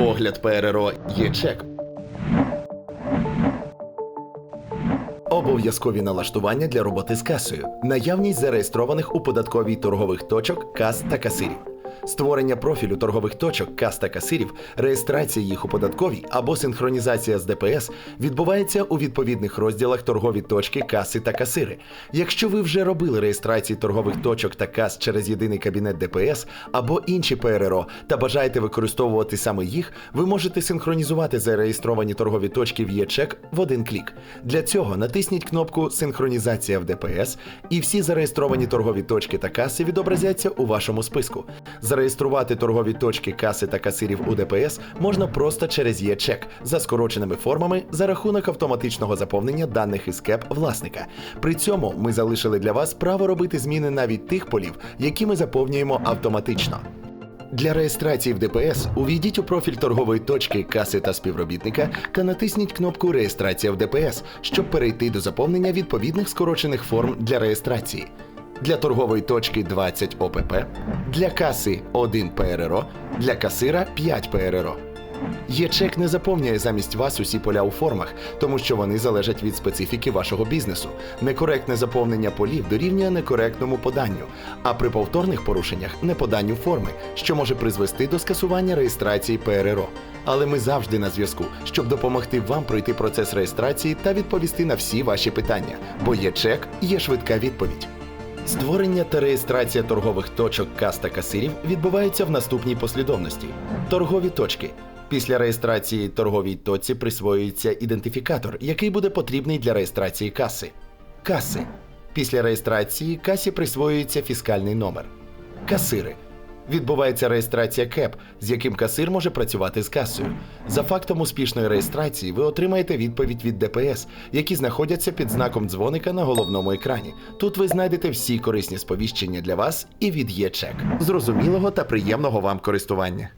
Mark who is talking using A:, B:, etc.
A: Огляд ПРРО є чек. Обов'язкові налаштування для роботи з касою. Наявність зареєстрованих у податковій торгових точок, кас та касирів. Створення профілю торгових точок, кас та касирів, реєстрація їх у податковій або синхронізація з ДПС відбувається у відповідних розділах торгові точки, каси та касири. Якщо ви вже робили реєстрації торгових точок та кас через єдиний кабінет ДПС або інші ПРРО та бажаєте використовувати саме їх, ви можете синхронізувати зареєстровані торгові точки в ЄЧЕК в один клік. Для цього натисніть кнопку Синхронізація в ДПС, і всі зареєстровані торгові точки та каси відобразяться у вашому списку. Зареєструвати торгові точки, каси та касирів у ДПС можна просто через ЄЧЕК за скороченими формами за рахунок автоматичного заповнення даних із КЕП власника. При цьому ми залишили для вас право робити зміни навіть тих полів, які ми заповнюємо автоматично. Для реєстрації в ДПС увійдіть у профіль торгової точки, каси та співробітника та натисніть кнопку Реєстрація в ДПС, щоб перейти до заповнення відповідних скорочених форм для реєстрації. Для торгової точки 20 ОПП, для каси 1 ПРРО, для касира 5 ПРРО. Є-чек не заповнює замість вас усі поля у формах, тому що вони залежать від специфіки вашого бізнесу. Некоректне заповнення полів дорівнює некоректному поданню, а при повторних порушеннях неподанню форми, що може призвести до скасування реєстрації ПРРО. Але ми завжди на зв'язку, щоб допомогти вам пройти процес реєстрації та відповісти на всі ваші питання, бо є чек, є швидка відповідь. Створення та реєстрація торгових точок кас та касирів відбувається в наступній послідовності: торгові точки. Після реєстрації торговій точці присвоюється ідентифікатор, який буде потрібний для реєстрації каси. Каси. Після реєстрації касі присвоюється фіскальний номер. Касири. Відбувається реєстрація КЕП, з яким касир може працювати з касою. За фактом успішної реєстрації ви отримаєте відповідь від ДПС, які знаходяться під знаком дзвоника на головному екрані. Тут ви знайдете всі корисні сповіщення для вас і від ЄЧЕК чек. Зрозумілого та приємного вам користування.